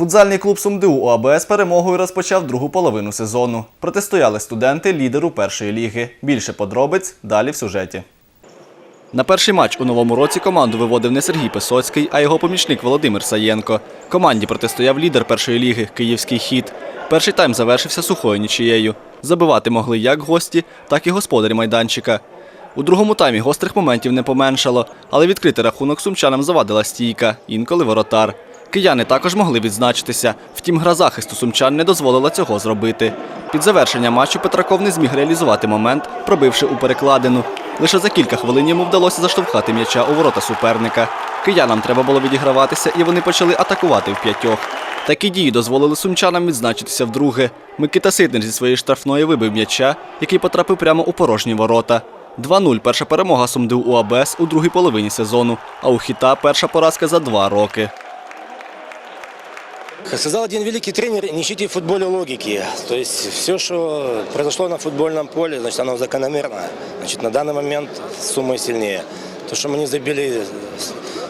Футзальний клуб Сумдиу УАБС перемогою розпочав другу половину сезону. Протистояли студенти лідеру першої ліги. Більше подробиць далі в сюжеті. На перший матч у новому році команду виводив не Сергій Писоцький, а його помічник Володимир Саєнко. Команді протистояв лідер першої ліги Київський хід. Перший тайм завершився сухою нічією. Забивати могли як гості, так і господарі майданчика. У другому таймі гострих моментів не поменшало, але відкрити рахунок сумчанам завадила стійка, інколи воротар. Кияни також могли відзначитися, втім гра захисту сумчан не дозволила цього зробити. Під завершення матчу Петраков не зміг реалізувати момент, пробивши у перекладину. Лише за кілька хвилин йому вдалося заштовхати м'яча у ворота суперника. Киянам треба було відіграватися, і вони почали атакувати в п'ятьох. Такі дії дозволили сумчанам відзначитися вдруге. Микита Сиднер зі своєї штрафної вибив м'яча, який потрапив прямо у порожні ворота. 2-0 перша перемога Сумдив у АБС у другій половині сезону, а у Хіта перша поразка за два роки. Как сказал один великий тренер, не ищите в футболе логики. То есть все, что произошло на футбольном поле, значит, оно закономерно. Значит, на данный момент сумма сильнее. То, что мы не забили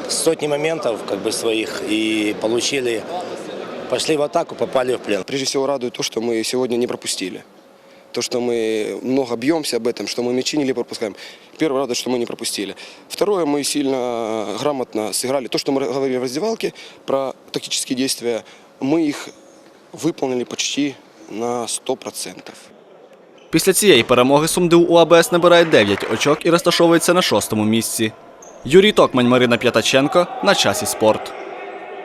сотни моментов как бы своих и получили, пошли в атаку, попали в плен. Прежде всего радует то, что мы сегодня не пропустили. То, что мы много бьемся об этом, что мы мячи не пропускаем. Первое, радует, что мы не пропустили. Второе, мы сильно грамотно сыграли. То, что мы говорили в раздевалке про тактические действия, мы их выполнили почти на 100%. Після цієї перемоги Сумдив у АБС набирає 9 очок і розташовується на шостому місці. Юрій Токмань, Марина П'ятаченко на часі спорт.